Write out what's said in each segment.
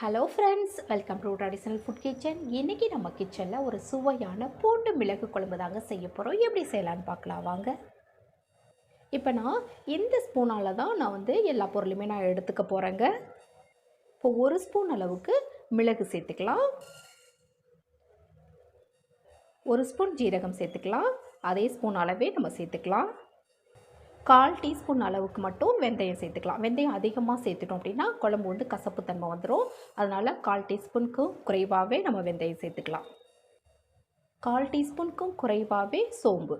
Hello friends welcome to traditional food kitchen இன்றைக்கி நம்ம கிச்சனில் ஒரு சுவையான பூண்டு மிளகு குழம்பு தாங்க செய்ய போகிறோம் எப்படி செய்யலான்னு பார்க்கலாம் வாங்க. இப்போ நான் இந்த ஸ்பூனால் தான் நான் வந்து எல்லா பொருளுமே நான் எடுத்துக்க போகிறேங்க இப்போ ஒரு ஸ்பூன் அளவுக்கு மிளகு சேர்த்துக்கலாம். ஒரு ஸ்பூன் ஜீரகம் சேர்த்துக்கலாம். அதே ஸ்பூன் அளவே நம்ம சேர்த்துக்கலாம். கால் டீஸ்பூன் அளவுக்கு மட்டும் வெந்தயம் சேர்த்துக்கலாம். வெந்தயம் அதிகமாக சேர்த்துட்டோம் அப்படின்னா குழம்பு வந்து கசப்பு தன்மை வந்துடும் அதனால் கால் டீஸ்பூனுக்கும் குறைவாகவே நம்ம வெந்தயம் சேர்த்துக்கலாம். கால் டீஸ்பூனுக்கும் குறைவாகவே சோம்பு.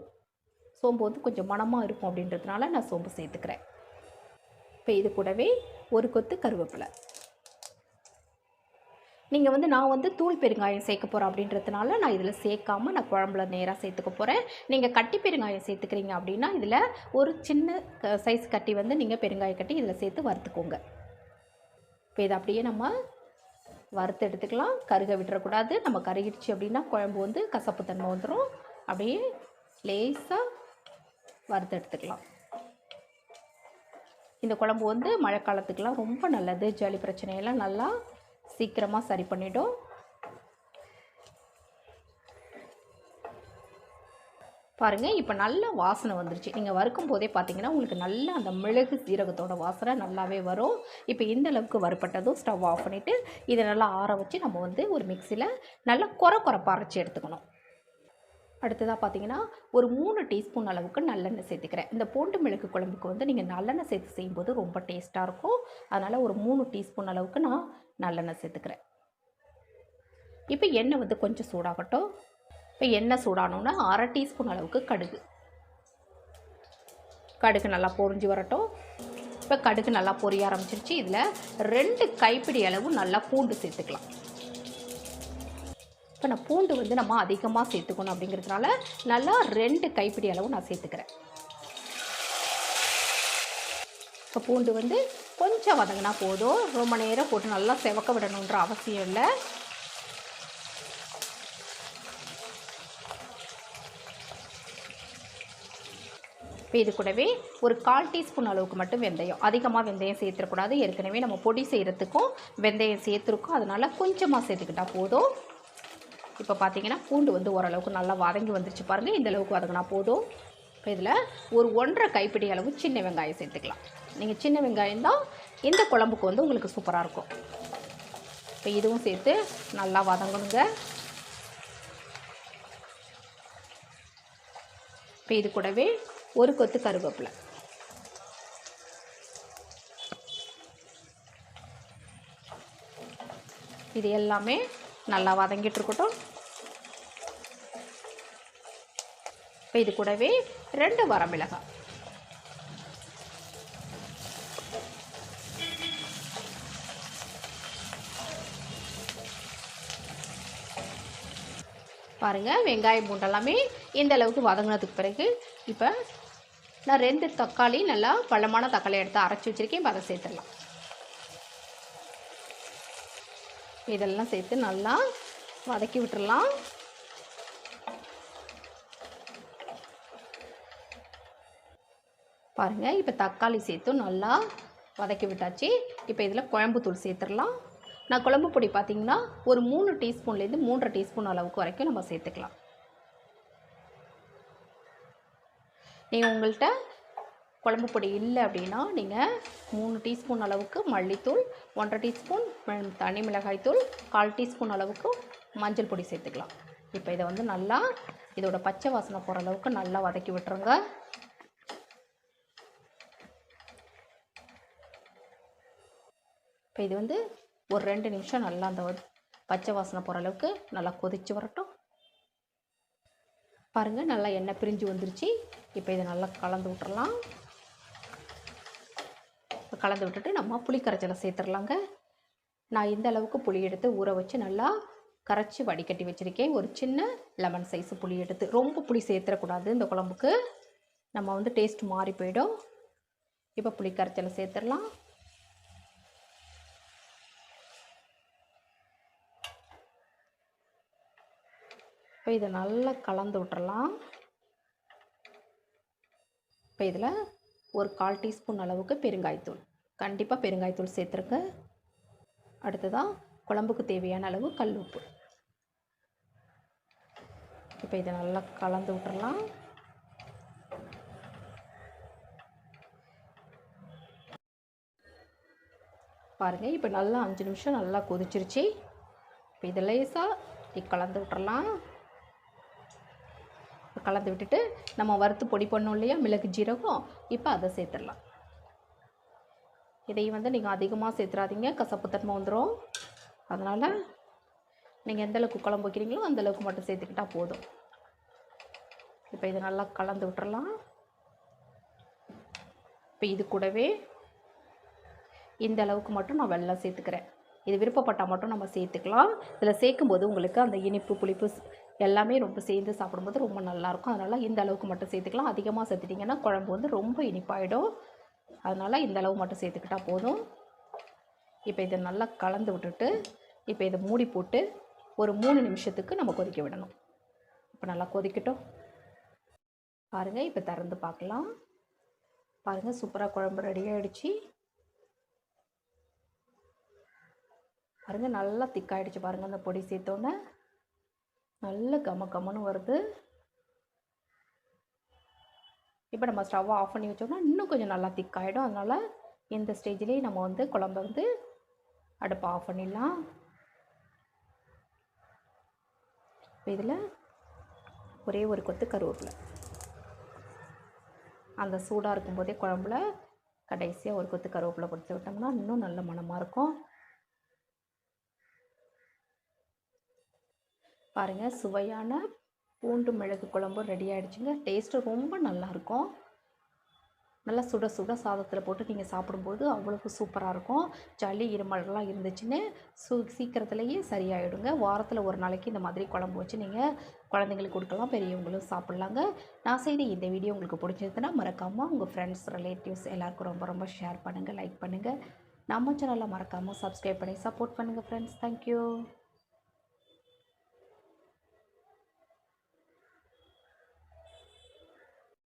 சோம்பு வந்து கொஞ்சம் மணமாக இருக்கும் அப்படின்றதுனால நான் சோம்பு சேர்த்துக்கிறேன். இப்போ இது கூடவே ஒரு கொத்து கருவேப்பிலை. நீங்கள் வந்து நான் வந்து தூள் பெருங்காயம் சேர்க்க போகிறேன் அப்படின்றதுனால நான் இதில் சேர்க்காம நான் குழம்புல நேராக சேர்த்துக்க போகிறேன் நீங்கள் கட்டி பெருங்காயம் சேர்த்துக்கிறீங்க அப்படின்னா இதில் ஒரு சின்ன சைஸ் கட்டி வந்து நீங்கள் பெருங்காயம் கட்டி இதில் சேர்த்து வறுத்துக்கோங்க. இப்போ இதை அப்படியே நம்ம வறுத்து எடுத்துக்கலாம். கருக விட்டுறக்கூடாது. நம்ம கருகிடுச்சு அப்படின்னா குழம்பு வந்து கசப்பு தன்மை வந்துடும் அப்படியே லேசாக வறுத்து எடுத்துக்கலாம். இந்த குழம்பு வந்து மழை காலத்துக்கெலாம் ரொம்ப நல்லது. ஜலி பிரச்சனையெல்லாம் நல்லா சீக்கிரமாக சரி பண்ணிவிடும் பாருங்கள் இப்போ நல்ல வாசனை வந்துருச்சு. நீங்கள் வறுக்கும் போதே பார்த்தீங்கன்னா உங்களுக்கு நல்ல அந்த மிளகு சீரகத்தோட வாசனை நல்லாவே வரும். இப்போ இந்த அளவுக்கு வறுப்பட்டதும் ஸ்டவ் ஆஃப் பண்ணிவிட்டு இதை நல்லா ஆற வச்சு நம்ம வந்து ஒரு மிக்சியில் நல்லா குறை குறைப்பா அரைச்சி எடுத்துக்கணும். அடுத்ததாக பார்த்தீங்கன்னா ஒரு மூணு டீஸ்பூன் அளவுக்கு நல்லெண்ணெய் சேர்த்துக்கிறேன். இந்த பூண்டு மிளகு குழம்புக்கு வந்து நீங்கள் நல்லெண்ணெய் சேர்த்து செய்யும்போது ரொம்ப டேஸ்ட்டாக இருக்கும். அதனால் ஒரு மூணு டீஸ்பூன் அளவுக்கு நான் நல்லெண்ணெய் சேர்த்துக்கிறேன். இப்போ எண்ணெய் வந்து கொஞ்சம் சூடாகட்டும். இப்போ எண்ணெய் சூடானோன்னா அரை டீஸ்பூன் அளவுக்கு கடுகு. கடுகு நல்லா பொரிஞ்சு வரட்டும். இப்போ கடுகு நல்லா பொரிய ஆரம்பிச்சிருச்சு. இதில் ரெண்டு கைப்பிடி அளவு நல்லா பூண்டு சேர்த்துக்கலாம். இப்போ நான் பூண்டு வந்து நம்ம அதிகமாக சேர்த்துக்கணும் அப்படிங்கிறதுனால நல்லா ரெண்டு கைப்பிடி அளவு நான் சேர்த்துக்கிறேன். இப்போ பூண்டு வந்து கொஞ்சம் வதங்கினா போதும். ரொம்ப நேரம் போட்டு நல்லா செவக்க விடணுன்ற அவசியம் இல்லை. இப்போ இது கூடவே ஒரு கால் டீஸ்பூன் அளவுக்கு மட்டும் வெந்தயம். அதிகமாக வெந்தயம் சேர்த்துடக்கூடாது. ஏற்கனவே நம்ம பொடி செய்கிறதுக்கும் வெந்தயம் சேர்த்துருக்கோம். அதனால் கொஞ்சமாக சேர்த்துக்கிட்டால் போதும். இப்போ பார்த்தீங்கன்னா பூண்டு வந்து ஓரளவுக்கு நல்லா வதங்கி வந்துருச்சு பாருங்கள் இந்த அளவுக்கு வதங்கினா போதும். இப்போ இதில் ஒரு ஒன்றரை கைப்பிடி அளவு சின்ன வெங்காயம் சேர்த்துக்கலாம். நீங்கள் சின்ன வெங்காயம் தான் இந்த குழம்புக்கு வந்து உங்களுக்கு சூப்பராக இருக்கும். இப்போ இதுவும் சேர்த்து நல்லா வதங்கணுங்க. இப்போ இது கூடவே ஒரு கொத்து கருவேப்பிலை. இது எல்லாமே நல்லா வதங்கிட்டு இருக்கட்டும். இப்போ இது கூடவே ரெண்டு வரமிளகாய். பாருங்கள் வெங்காயம் பூண்டெல்லாமே இந்த அளவுக்கு வதங்கினதுக்கு பிறகு இப்போ நான் ரெண்டு தக்காளி நல்லா பழமான தக்காளி எடுத்து அரைச்சி வச்சுருக்கேன். இப்போ அதை சேர்த்துடலாம். இதெல்லாம் சேர்த்து நல்லா வதக்கி விட்டுடலாம் பாருங்கள் இப்போ தக்காளி சேர்த்தும் நல்லா வதக்கி விட்டாச்சு. இப்போ இதில் குழம்பு தூள் சேர்த்துடலாம். நான் குழம்பு பொடி பார்த்திங்கன்னா ஒரு மூணு டீஸ்பூன்லேருந்து மூன்றரை டீஸ்பூன் அளவுக்கு வரைக்கும் நம்ம சேர்த்துக்கலாம். நீங்கள் உங்கள்கிட்ட குழம்பு பொடி இல்லை அப்படின்னா நீங்கள் மூணு டீஸ்பூன் அளவுக்கு மல்லித்தூள் ஒன்றரை டீஸ்பூன் தனி மிளகாய் தூள் கால் டீஸ்பூன் அளவுக்கு மஞ்சள் பொடி சேர்த்துக்கலாம். இப்போ இதை வந்து நல்லா இதோட பச்சை வாசனை போகிற அளவுக்கு நல்லா வதக்கி விட்டுருங்க. இப்போ இது வந்து ஒரு ரெண்டு நிமிஷம் நல்லா அந்த பச்சை வாசனை போகிற அளவுக்கு நல்லா கொதித்து வரட்டும். பாருங்கள் நல்லா எண்ணெய் பிரிஞ்சு வந்துருச்சு. இப்போ இதை நல்லா கலந்து விட்டுறலாம். கலந்து விட்டுட்டு நம்ம புளி கரைச்சலை சேர்த்துடலாங்க நான் இந்த அளவுக்கு புளி எடுத்து ஊற வச்சு நல்லா கரைச்சி வடிகட்டி வச்சுருக்கேன். ஒரு சின்ன லெமன் சைஸ் புளி எடுத்து. ரொம்ப புளி சேர்த்துடக்கூடாது இந்த குழம்புக்கு. நம்ம வந்து டேஸ்ட் மாறி போயிடும். இப்போ புளி கரைச்சலை சேர்த்துடலாம் இப்போ இதை நல்லா கலந்து விட்டுறலாம். இப்போ இதில் ஒரு கால் டீஸ்பூன் அளவுக்கு பெருங்காயத்தூள். கண்டிப்பாக பெருங்காயத்தூள் சேர்த்துருங்க. அடுத்ததாக குழம்புக்கு தேவையான அளவு கல் உப்பு. இப்போ இதை நல்லா கலந்து விட்டுறலாம். பாருங்கள் இப்போ நல்லா அஞ்சு நிமிஷம் நல்லா கொதிச்சிருச்சு. இப்போ இதை லேசாக கலந்து விட்டுறலாம். கலந்து விட்டுட்டு நம்ம வறுத்து பொடி பண்ணோம் இல்லையா? மிளகு ஜீரகம். இப்போ அதை சேர்த்துடலாம். இதையும் வந்து நீங்கள் அதிகமாக சேர்த்துறாதீங்க. கசப்புத்தன்மை வந்துடும் அதனால் நீங்கள் எந்த அளவுக்கு குழம்பு வைக்கிறீங்களோ அந்த அளவுக்கு மட்டும் சேர்த்துக்கிட்டால் போதும். இப்போ இதை நல்லா கலந்து விட்டுறலாம். இப்போ இது கூடவே இந்த அளவுக்கு மட்டும் நான் வெள்ளம் சேர்த்துக்கிறேன். இது விருப்பப்பட்டால் மட்டும் நம்ம சேர்த்துக்கலாம். இதில் சேர்க்கும்போது உங்களுக்கு அந்த இனிப்பு புளிப்பு எல்லாமே ரொம்ப சேர்ந்து சாப்பிடும்போது ரொம்ப நல்லாயிருக்கும். அதனால் இந்த அளவுக்கு மட்டும் சேர்த்துக்கலாம். அதிகமாக சேர்த்துட்டிங்கன்னா குழம்பு வந்து ரொம்ப இனிப்பாயிடும். அதனால் இந்த அளவு மட்டும் சேர்த்துக்கிட்டா போதும். இப்போ இதை நல்லா கலந்து விட்டுட்டு இப்போ இதை மூடி போட்டு ஒரு மூணு நிமிஷத்துக்கு நம்ம கொதிக்க விடணும். இப்போ நல்லா கொதிக்கட்டும். பாருங்கள் இப்போ திறந்து பார்க்கலாம். பாருங்கள் சூப்பராக குழம்பு ரெடி ஆகிடுச்சு பாருங்கள் நல்லா திக்காயிடுச்சு பாருங்கள் அந்த பொடி சேர்த்தோன்னே. நல்ல கம கமன்னு வருது. இப்போ நம்ம ஸ்டவ் ஆஃப் பண்ணி வச்சோம்னா இன்னும் கொஞ்சம் நல்லா திக்காயிடும் அதனால் இந்த ஸ்டேஜ்லேயே நம்ம வந்து குழம்பு வந்து அடுப்பை ஆஃப் பண்ணிடலாம். இப்போ இதில் ஒரே ஒரு கொத்து கருவேப்பிலை. அந்த சூடாக இருக்கும்போதே குழம்புல கடைசியாக ஒரு கொத்து கருவேப்பிலை கொடுத்து விட்டோம்னா இன்னும் நல்ல மணமாக இருக்கும். பாருங்கள் சுவையான பூண்டு மிளகு குழம்பு ரெடி ஆகிடுச்சுங்க டேஸ்ட்டு ரொம்ப நல்லாயிருக்கும். நல்லா சுட சுட சாதத்தில் போட்டு நீங்கள் சாப்பிடும்போது அவ்வளோக்கு சூப்பராக இருக்கும். சளி இருமல்லாம் இருந்துச்சுன்னு சு சீக்கிரத்துலேயே சரியாயிடுங்க. வாரத்தில் ஒரு நாளைக்கு இந்த மாதிரி குழம்பு வச்சு நீங்கள் குழந்தைங்களுக்கு கொடுக்கலாம் பெரியவங்களும் சாப்பிட்லாங்க. நான் செய்த இந்த வீடியோ உங்களுக்கு பிடிச்சிருந்துன்னா மறக்காமல் உங்கள் ஃப்ரெண்ட்ஸ் ரிலேட்டிவ்ஸ் எல்லாருக்கும் ரொம்ப ரொம்ப ஷேர் பண்ணுங்கள் லைக் பண்ணுங்கள் நம்ம சேனலை மறக்காமல் சப்ஸ்கிரைப் பண்ணி சப்போர்ட் பண்ணுங்கள் ஃப்ரெண்ட்ஸ் தேங்க்யூ